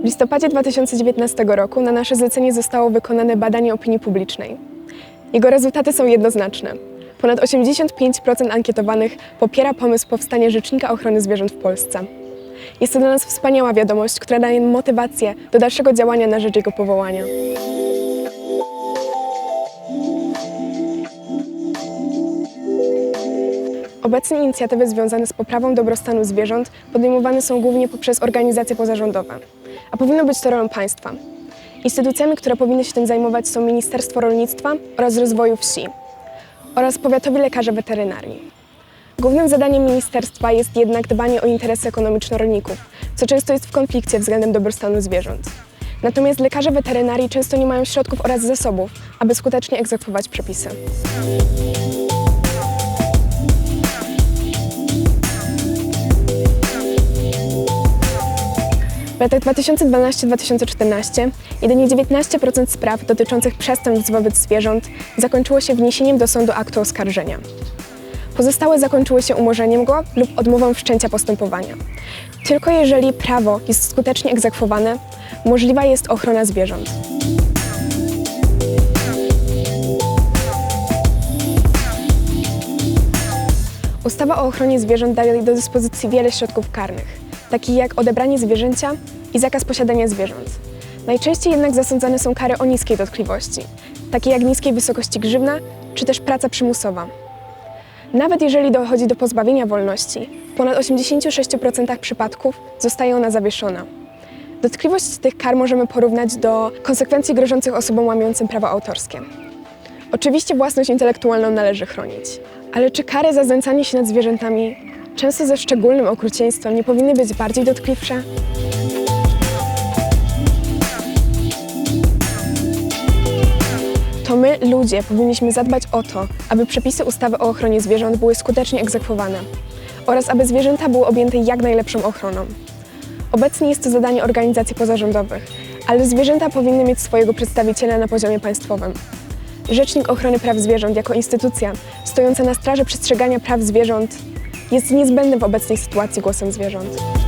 W listopadzie 2019 roku na nasze zlecenie zostało wykonane badanie opinii publicznej. Jego rezultaty są jednoznaczne. Ponad 85% ankietowanych popiera pomysł powstania Rzecznika Ochrony Zwierząt w Polsce. Jest to dla nas wspaniała wiadomość, która daje motywację do dalszego działania na rzecz jego powołania. Obecnie inicjatywy związane z poprawą dobrostanu zwierząt podejmowane są głównie poprzez organizacje pozarządowe, a powinno być to rolą państwa. Instytucjami, które powinny się tym zajmować są Ministerstwo Rolnictwa oraz Rozwoju Wsi oraz powiatowi lekarze weterynarii. Głównym zadaniem ministerstwa jest jednak dbanie o interesy ekonomiczne rolników, co często jest w konflikcie względem dobrostanu zwierząt. Natomiast lekarze weterynarii często nie mają środków oraz zasobów, aby skutecznie egzekwować przepisy. Latach 2012-2014 jedynie 19% spraw dotyczących przestępstw wobec zwierząt zakończyło się wniesieniem do sądu aktu oskarżenia. Pozostałe zakończyły się umorzeniem go lub odmową wszczęcia postępowania. Tylko jeżeli prawo jest skutecznie egzekwowane, możliwa jest ochrona zwierząt. Ustawa o ochronie zwierząt daje do dyspozycji wiele środków karnych, takich jak odebranie zwierzęcia i zakaz posiadania zwierząt. Najczęściej jednak zasądzane są kary o niskiej dotkliwości, takie jak niskiej wysokości grzywna czy też praca przymusowa. Nawet jeżeli dochodzi do pozbawienia wolności, w ponad 86% przypadków zostaje ona zawieszona. Dotkliwość tych kar możemy porównać do konsekwencji grożących osobom łamiącym prawo autorskie. Oczywiście własność intelektualną należy chronić, ale czy kary za znęcanie się nad zwierzętami, często ze szczególnym okrucieństwem, nie powinny być bardziej dotkliwsze? To my, ludzie, powinniśmy zadbać o to, aby przepisy ustawy o ochronie zwierząt były skutecznie egzekwowane oraz aby zwierzęta były objęte jak najlepszą ochroną. Obecnie jest to zadanie organizacji pozarządowych, ale zwierzęta powinny mieć swojego przedstawiciela na poziomie państwowym. Rzecznik Ochrony Praw Zwierząt jako instytucja stojąca na straży przestrzegania praw zwierząt jest niezbędny w obecnej sytuacji głosem zwierząt.